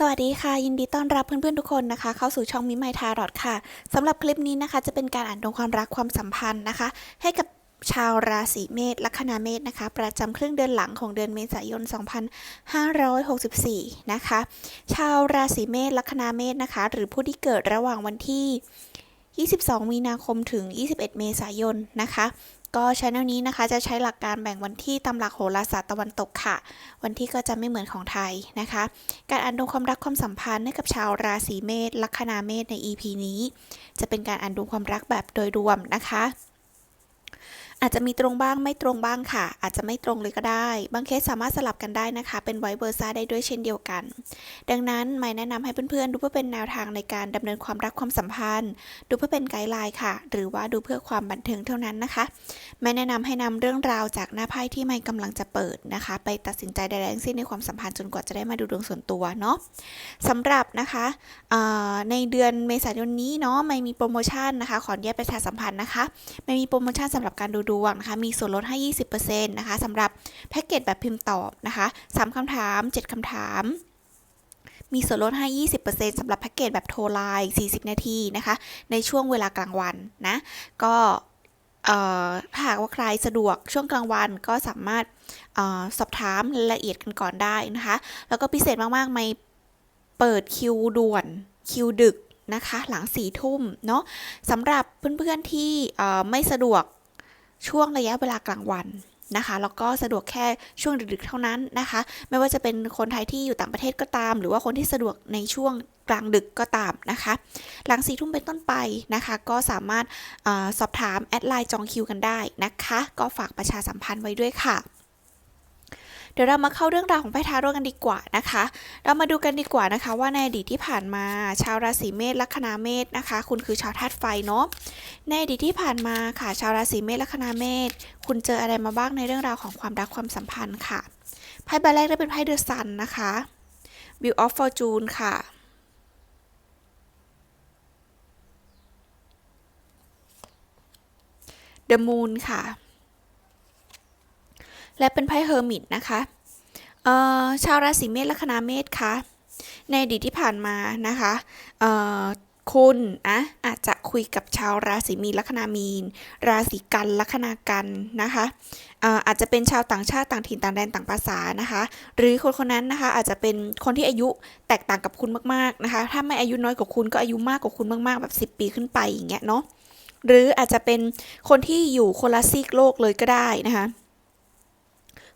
สวัสดีค่ะ ยินดีต้อนรับเพื่อนๆทุกคนนะคะ เข้าสู่ช่องมิไมทารอดค่ะสำหรับคลิปนี้นะคะ จะเป็นการอ่านดวงความรักความสัมพันธ์นะคะ ให้กับชาวราศีเมษลัคนาเมษนะคะ ประจำครึ่งเดือนหลังของเดือนเมษายน 2564 นะคะ ชาวราศีเมษลัคนาเมษนะคะ หรือผู้ที่เกิดระหว่างวันที่ 22 มีนาคมถึง 21 เมษายนนะคะก็ชแนลนี้นะคะจะใช้หลักการแบ่งวันที่ตามหลักโหราศาสตร์ตะวันตกค่ะ วันที่ก็จะไม่เหมือนของไทยนะคะ การอ่านดวงความรักความสัมพันธ์ให้กับชาวราศีเมษลัคนาเมษใน EP นี้ จะเป็นการอ่านดวงความรักแบบโดยรวมนะคะ อาจจะมีตรงบ้างไม่ตรงบ้างค่ะ อาจจะไม่ตรงเลยก็ได้ บางเคสสามารถสลับกันได้นะคะ เป็นไวเบอร์ซ่าได้ด้วยเช่นเดียวกัน ดังนั้นไม่แนะนำให้เพื่อนๆ ดูเพื่อเป็นแนวทางในการดำเนินความรักความสัมพันธ์ ดูเพื่อเป็นไกด์ไลน์ค่ะ หรือว่าดูเพื่อความบันเทิงเท่านั้นนะคะไม่แนะนำให้นำเรื่องราวจากหน้าไพ่ที่ไม่กำลังจะเปิดนะคะ ไปตัดสินใจใดๆทั้งสิ้นในความสัมพันธ์จนกว่าจะได้มาดูดวงส่วนตัวเนาะสำหรับนะคะในเดือนเมษายนนี้เนาะไม่มีโปรโมชั่นนะคะ ขออนุญาตประชาสัมพันธ์นะคะ ไม่มีโปรโมชั่นสำหรับการดูดวงนะคะมีส่วนลดให้ 20%นะคะสำหรับแพ็กเกจแบบพิมพ์ตอบนะคะ3คำถาม 7คำถามมีส่วนลดให้ 20%สำหรับแพ็กเกจแบบโทรไลน์ 40 นาทีนะคะ ในช่วงเวลากลางวันนะ ก็ถ้าหากว่าใครสะดวกช่วงกลางวันก็สามารถอสอบถามรายละเอียดกันก่อนได้นะคะ แล้วก็พิเศษมากๆ ไม่เปิดคิวด่วน คิวดึกนะคะ หลังสี่ทุ่มเนาะสำหรับเพื่อนๆที่ไม่สะดวก ช่วงระยะเวลากลางวันนะคะแล้วก็สะดวกแค่ช่วงดึกๆเท่านั้นนะคะ ไม่ว่าจะเป็นคนไทยที่อยู่ต่างประเทศก็ตาม หรือว่าคนที่สะดวกในช่วงกลางดึกก็ตามนะคะ หลังสี่ทุ่มเป็นต้นไปนะคะ ก็สามารถอาสอบถามแอดไลน์จองคิวกันได้นะคะ ก็ฝากประชาสัมพันธ์ไว้ด้วยค่ะ เดี๋ยวเรามาเข้าเรื่องราวของไพ่ทาโร่กันดีกว่านะคะ เรามาดูกันดีกว่านะคะ ว่าในอดีตที่ผ่านมา ชาวราศีเมษลัคนาเมษนะคะ คุณคือชาวธาตุไฟเนาะในอดีตที่ผ่านมาค่ะ ชาวราศีเมษลัคนาเมษคุณเจออะไรมาบ้างในเรื่องราวของความรักความสัมพันธ์ค่ะไพ่ใบแรกได้เป็นไพ่เดอะซันนะคะ Wheel of Fortune ค่ะ The Moon ค่ะ และเป็นไพ่เฮอร์มิตนะคะชาวราศีเมษลัคนาเมษคะในอดีตที่ผ่านมานะคะคุณอะอาจจะคุยกับชาวราศีมีนลัคนามีน ราศีกันลัคนากันนะคะเอ่ออาจจะเป็นชาวต่างชาติต่างถิ่นต่างแดนต่างภาษานะคะ หรือคนคนนั้นนะคะอาจจะเป็นคนที่อายุแตกต่างกับคุณมากๆนะคะ ถ้าไม่อายุน้อยกว่าคุณก็อายุมากกว่าคุณมากๆ แบบ 10 ปีขึ้นไปอย่างเงี้ยเนาะหรืออาจจะเป็นคนที่อยู่คนละซีกโลกเลยก็ได้นะคะ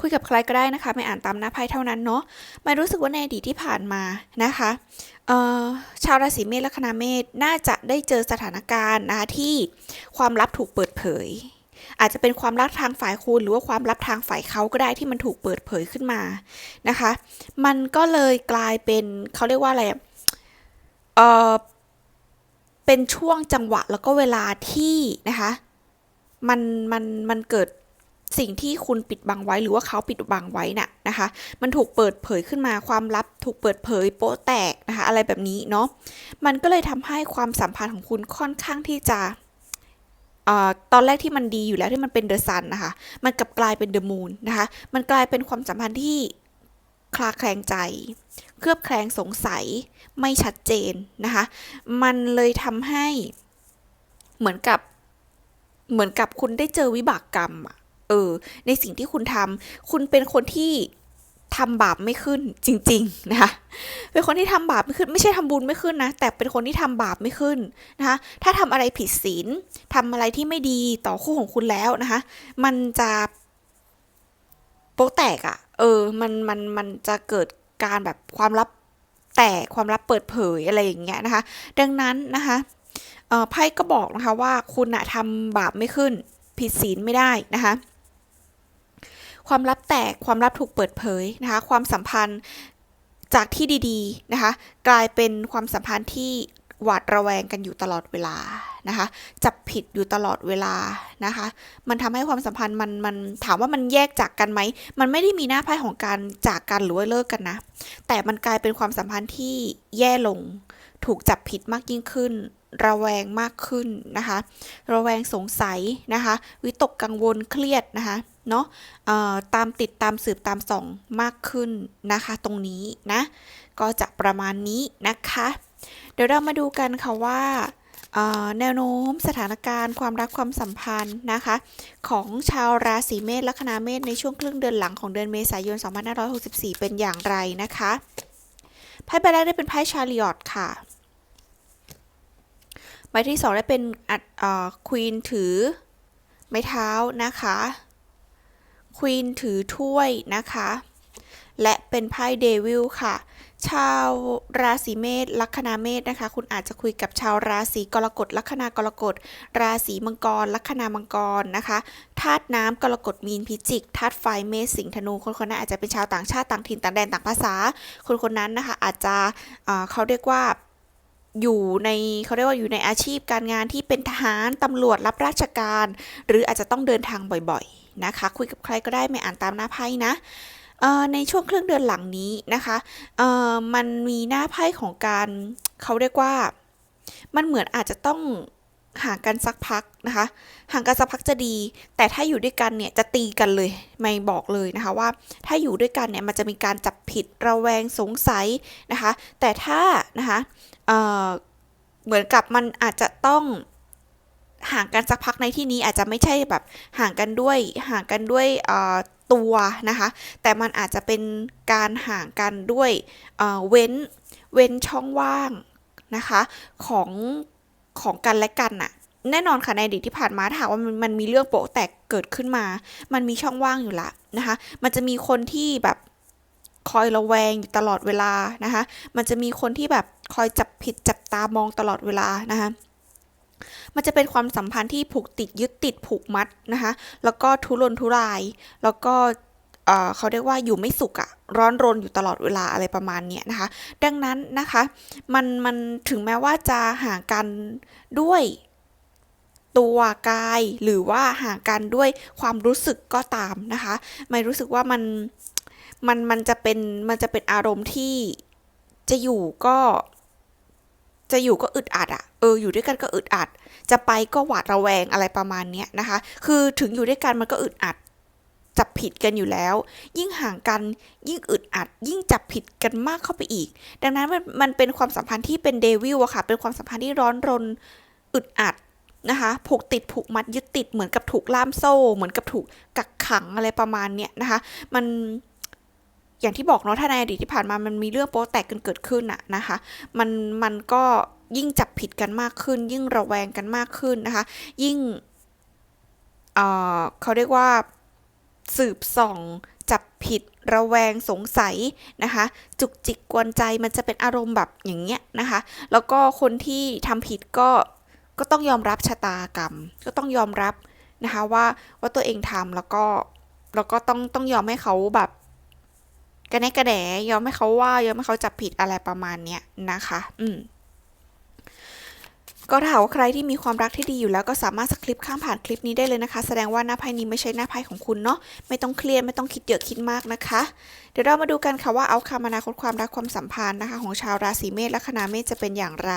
คุยกับใครก็ได้นะคะ ไม่อ่านตามหน้าไพ่เท่านั้นเนาะไม่รู้สึกว่าในอดีตที่ผ่านมานะคะชาวราศีเมษและคณาเมษน่าจะได้เจอสถานการณ์นะคะที่ความลับถูกเปิดเผย อาจจะเป็นความลับทางฝ่ายคุณหรือว่าความลับทางฝ่ายเขาก็ได้ที่มันถูกเปิดเผยขึ้นมานะคะ มันก็เลยกลายเป็นเขาเรียกว่าอะไรเออเป็นช่วงจังหวะแล้วก็เวลาที่นะคะ มันมันมันเกิด สิ่งที่คุณปิดบังไว้หรือว่าเขาปิดบังไว้น่ะนะคะ มันถูกเปิดเผยขึ้นมาความลับ ถูกเปิดเผยโป๊ะแตกนะคะอะไรแบบนี้เนาะมันก็เลยทำให้ความสัมพันธ์ของคุณค่อนข้างที่จะตอนแรกที่มันดีอยู่แล้วที่มันเป็นเดอะซันนะคะ มันกลับกลายเป็นเดอะมูนนะคะ มันกลายเป็นความสัมพันธ์ที่คลาแคลงใจ เคลือบแคลงสงสัยไม่ชัดเจนนะคะ มันเลยทำให้เหมือนกับเหมือนกับคุณได้เจอวิบากกรรมอะ เออ ในสิ่งที่คุณทำคุณเป็นคนที่ทำบาปไม่ขึ้นจริง ๆ นะคะ เป็นคนที่ทำบาปไม่ขึ้น ไม่ใช่ทำบุญไม่ขึ้นนะ แต่เป็นคนที่ทำบาปไม่ขึ้นนะคะ ถ้าทำอะไรผิดศีลทำอะไรที่ไม่ดีต่อคู่ของคุณแล้วนะคะ มันจะโป๊ะแตกอะ่ะ เออ มัน มัน มันจะเกิดการแบบความลับแตกความลับเปิดเผยอะไรอย่างเงี้ยนะคะ ดังนั้นนะคะไพ่ก็บอกนะคะว่าคุณอะทำบาปไม่ขึ้น ผิดศีลไม่ได้นะคะ ความลับแตกความลับถูกเปิดเผยนะคะ ความสัมพันธ์จากที่ดีๆนะคะ กลายเป็นความสัมพันธ์ที่หวาดระแวงกันอยู่ตลอดเวลานะคะ จับผิดอยู่ตลอดเวลานะคะ มันทำให้ความสัมพันธ์มันมันถามว่ามันแยกจากกันไหม มันไม่ได้มีหน้าไพ่ของการจากกันหรือว่าเลิกกันนะ แต่มันกลายเป็นความสัมพันธ์ที่แย่ลง ถูกจับผิดมากยิ่งขึ้น ระแวงมากขึ้นนะคะ ระแวงสงสัยนะคะ วิตกกังวลเครียดนะคะ เนาะตามติดตามสืบตามส่องมากขึ้นนะคะ ตรงนี้นะ ก็จะประมาณนี้นะคะ เดี๋ยวเรามาดูกันค่ะว่าแนวโน้มสถานการณ์ความรักความสัมพันธ์นะคะ ของชาวราศีเมษลัคนาเมษในช่วงครึ่งเดือนหลังของเดือนเมษายน 2564 เป็นอย่างไรนะคะไพ่ใบแรกได้เป็นไพ่ชาริอตค่ะใบที่สองได้เป็นอัดควีนถือ ไม้เท้านะคะ ควีนถือถ้วยนะคะ และเป็นไพ่เดวิลค่ะ ชาวราศีเมษลัคนาเมษนะคะ คุณอาจจะคุยกับชาวราศีกรกฎลัคนากรกฎ ราศีมังกร ลัคนามังกรนะคะธาตุน้ำกรกฎมีนพิจิกธาตุไฟเมษสิงห์ธนูคนคนนั้นอาจจะเป็นชาวต่างชาติต่างถิ่นต่างแดนต่างภาษา คนคนนั้นนะคะอาจจะเอ่อเขาเรียกว่าอยู่ในเขาเรียกว่าอยู่ในอาชีพการงานที่เป็นทหารตำรวจรับราชการ หรืออาจจะต้องเดินทางบ่อยๆ นะคะ คุยกับใครก็ได้ไม่อ่านตามหน้าไพ่นะในช่วงครึ่งเดือนหลังนี้นะคะมันมีหน้าไพ่ของการเขาเรียกว่า มันเหมือนอาจจะต้องห่างกันสักพักนะคะ ห่างกันสักพักจะดี แต่ถ้าอยู่ด้วยกันเนี่ยจะตีกันเลย ไม่บอกเลยนะคะว่า ถ้าอยู่ด้วยกันเนี่ยมันจะมีการจับผิดระแวงสงสัยนะคะ แต่ถ้านะคะเเหมือนกับมันอาจจะต้อง ห่างกันสักพักในที่นี้อาจจะไม่ใช่แบบห่างกันด้วยห่างกันด้วยตัวนะคะ แต่มันอาจจะเป็นการห่างกันด้วยเว้นเว้นช่องว่างนะคะของของกันและกันน่ะแน่นอนค่ะในอดีตที่ผ่านมาถ้าว่ามันมันมีเรื่องโป๊ะแตกเกิดขึ้นมา มันมีช่องว่างอยู่ละนะคะ มันจะมีคนที่แบบคอยระแวงอยู่ตลอดเวลานะคะ มันจะมีคนที่แบบคอยจับผิดจับตามองตลอดเวลานะคะ มันจะเป็นความสัมพันธ์ที่ผูกติดยึดติดผูกมัดนะคะ แล้วก็ทุรนทุราย แล้วก็เขาเรียกว่าอยู่ไม่สุขอะร้อนรนอยู่ตลอดเวลาอะไรประมาณเนี้ยนะคะ ดังนั้นนะคะมันมันถึงแม้ว่าจะห่างกันด้วยตัวกายหรือว่าห่างกันด้วยความรู้สึกก็ตามนะคะไม่รู้สึกว่ามันมันมันจะเป็นมันจะเป็นอารมณ์ที่จะอยู่ก็ จะอยู่ก็อึดอัดอะเอออยู่ด้วยกันก็อึดอัด จะไปก็หวาดระแวงอะไรประมาณเนี้ยนะคะ คือถึงอยู่ด้วยกันมันก็อึดอัด จับผิดกันอยู่แล้ว ยิ่งห่างกันยิ่งอึดอัด ยิ่งจับผิดกันมากเข้าไปอีก ดังนั้นมันมันเป็นความสัมพันธ์ที่เป็นเดวิลอะค่ะ เป็นความสัมพันธ์ที่ร้อนรนอึดอัดนะคะผูกติดผูกมัดยึดติดเหมือนกับถูกล่ามโซ่ เหมือนกับถูกกักขังอะไรประมาณเนี้ยนะคะ มัน อย่างที่บอกเนาะถ้าในอดีตที่ผ่านมามันมีเรื่องโป๊แตกกันเกิดขึ้นอะนะคะ มันมันก็ยิ่งจับผิดกันมากขึ้น ยิ่งระแวงกันมากขึ้นนะคะ ยิ่งเอ่อเขาเรียกว่าสืบส่องจับผิดระแวงสงสัยนะคะ จุกจิกกวนใจมันจะเป็นอารมณ์แบบอย่างเงี้ยนะคะ แล้วก็คนที่ทำผิดก็ก็ต้องยอมรับชะตากรรม ก็ต้องยอมรับนะคะว่าว่าตัวเองทำแล้วก็แล้วก็ต้องต้องยอมให้เขาแบบ กระแนกกระแดยอมให้เขาว่ายอมให้เขาจับผิดอะไรประมาณเนี้ยนะคะ อืม ก็ถ้าหากว่าใครที่มีความรักที่ดีอยู่แล้วก็สามารถสคริปข้ามผ่านคลิปนี้ได้เลยนะคะ แสดงว่าหน้าไพ่นี้ไม่ใช่หน้าไพ่ของคุณเนาะไม่ต้องเครียดไม่ต้องคิดเยอะคิดมากนะคะ เดี๋ยวเรามาดูกันค่ะว่าเอาคำอนาคตความรักความสัมพันธ์นะคะ ของชาวราศีเมษและคณาเมษจะเป็นอย่างไร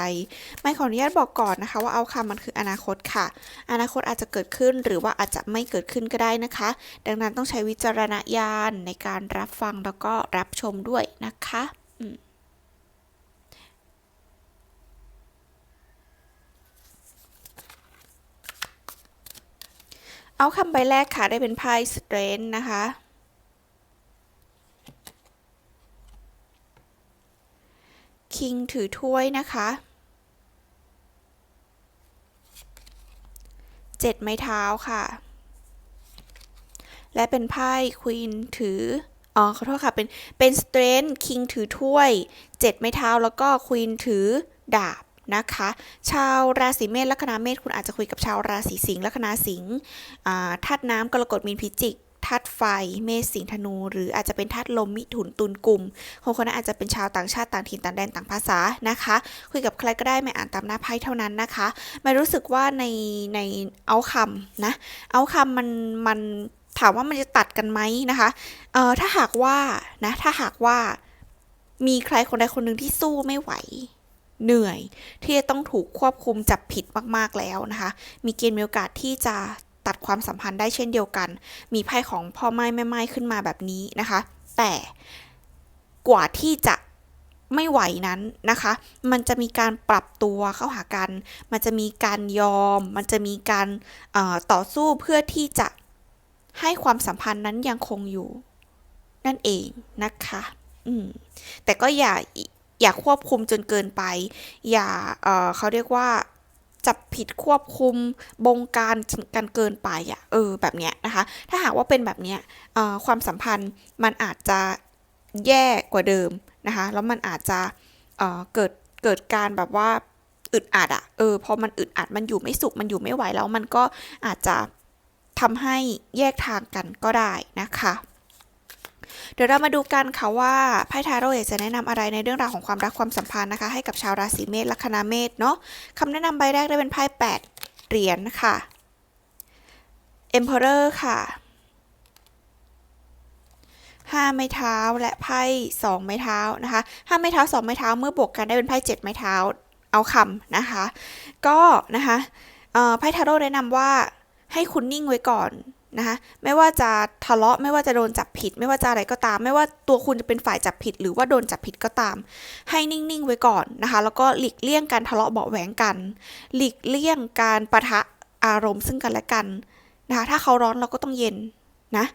ไม่ขออนุญาตบอกก่อนนะคะ ว่าเอาคำมันคืออนาคตค่ะ อนาคตอาจจะเกิดขึ้นหรือว่าอาจจะไม่เกิดขึ้นก็ได้นะคะ ดังนั้นต้องใช้วิจารณญาณในการรับฟังแล้วก็รับชมด้วยนะคะ เอาคำใบแรกค่ะได้เป็นไพ่สเตรนนะคะ คิงถือถ้วยนะคะเจ็ดไม้เท้าค่ะ และเป็นไพ่ควีนถือ อ๋อขอโทษค่ะ เป็น เป็นสเตรนคิงถือถ้วยเจ็ดไม้เท้า แล้วก็ควีนถือดาบ นะคะ ชาวราศีเมษลัคนาเมษคุณอาจจะคุยกับชาวราศีสิงห์ลัคนาสิงห์ธาตุน้ำกรกฎมีนพิจิกธาตุไฟ เมษสิงห์ธนู หรืออาจจะเป็นธาตุลมมิถุนตุลกลุ่มคนคนนั้นอาจจะเป็นชาวต่างชาติต่างถิ่นต่างแดนต่างภาษานะคะ คุยกับใครก็ได้ไม่อ่านตามหน้าไพ่เท่านั้นนะคะไม่รู้สึกว่าในในเอาคำนะเอาคำมันมันถามว่ามันจะตัดกันไหมนะคะเอ่อถ้าหากว่านะถ้าหากว่ามีใครคนใดคนหนึ่งที่สู้ไม่ไหว เหนื่อย ที่จะต้องถูกควบคุมจับผิดมากๆแล้วนะคะ มีเกณฑ์มีโอกาสที่จะตัดความสัมพันธ์ได้เช่นเดียวกัน มีไพ่ของพ่อไม้แม่ไม้ขึ้นมาแบบนี้นะคะ แต่กว่าที่จะไม่ไหวนั้นนะคะ มันจะมีการปรับตัวเข้าหากัน มันจะมีการยอม มันจะมีการต่อสู้เพื่อที่จะให้ความสัมพันธ์นั้นยังคงอยู่ นั่นเองนะคะ อืม แต่ก็อย่า อย่าควบคุมจนเกินไป อย่าเเขาเรียกว่าจับผิดควบคุมบงการกันเกินไปอะเออแบบเนี้ยนะคะ ถ้าหากว่าเป็นแบบเนี้ยความสัมพันธ์มันอาจจะแย่กว่าเดิมนะคะ แล้วมันอาจจะเเกิดเกิดการแบบว่าอึดอัดอะเออพอมันอึดอัดมันอยู่ไม่สุขมันอยู่ไม่ไหวแล้วมันก็อาจจะทำให้แยกทางกันก็ได้นะคะ เดี๋ยวเรามาดูกันค่ะว่าไพ่ทาโร่อยากจะแนะนำอะไรในเรื่องราวของความรักความสัมพันธ์นะคะ ให้กับชาวราศีเมษลัคนาเมษเนาะคำแนะนำใบแรกได้เป็นไพ่แปดเหรียญค่ะ Emperor ค่ะห้าไม้เท้าและไพ่สองไม้เท้านะคะห้าไม้เท้าสองไม้เท้าเมื่อบวกกันได้เป็นไพ่เจ็ดไม้เท้าเอาคำนะคะ ก็นะคะไพ่ทาโร่แนะนำว่าให้คุณนิ่งไว้ก่อน นะคะไม่ว่าจะทะเลาะไม่ว่าจะโดนจับผิด ไม่ว่าจะอะไรก็ตาม ไม่ว่าตัวคุณจะเป็นฝ่ายจับผิด หรือว่าโดนจับผิดก็ตาม ให้นิ่งๆไว้ก่อนนะคะแล้วก็หลีกเลี่ยงการทะเลาะเบาแหวงกัน หลีกเลี่ยงการประทะอารมณ์ซึ่งกันและกันนะคะถ้าเขาร้อนเราก็ต้องเย็นนะ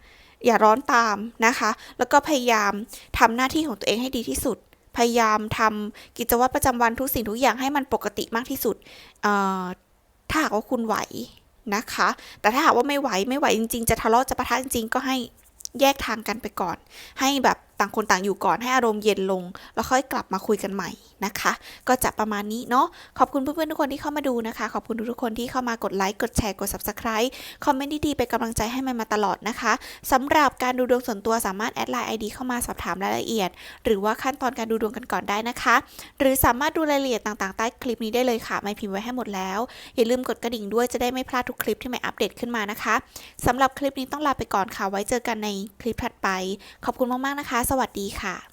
อย่าร้อนตามนะคะ แล้วก็พยายามทำหน้าที่ของตัวเองให้ดีที่สุด พยายามทำกิจวัตรประจำวันทุกสิ่งทุกอย่างให้มันปกติมากที่สุดถ้าหากว่าคุณไหว นะคะ แต่ถ้าหากว่าไม่ไหวไม่ไหวจริง ๆ จะทะเลาะจะปะทะจริงๆ ก็ให้แยกทางกันไปก่อน ให้แบบ ต่างคนต่างอยู่ก่อนให้อารมณ์เย็นลง แล้วค่อยกลับมาคุยกันใหม่นะคะ ก็จะประมาณนี้เนาะขอบคุณเพื่อนๆทุกคนที่เข้ามาดูนะคะ ขอบคุณทุกๆคนที่เข้ามากดไลค์กดแชร์กด subscribe คอมเมนต์ดีๆเป็นกำลังใจให้มันมาตลอดนะคะสำหรับการดูดวงส่วนตัวสามารถแอดไลน์ ID เข้ามาสอบถามรายละเอียด หรือว่าขั้นตอนการดูดวงกันก่อนได้นะคะ หรือสามารถดูรายละเอียดต่างๆใต้คลิปนี้ได้เลยค่ะไม่พิมพ์ไว้ให้หมดแล้วอย่าลืมกดกระดิ่งด้วยจะได้ไม่พลาดทุกคลิปที่ใหม่อัปเดตขึ้นมานะคะสำหรับคลิปนี้ต้องลาไปก่อนค่ะไว้เจอกันในคลิปถัดไป ขอบคุณมากๆนะคะสวัสดีค่ะ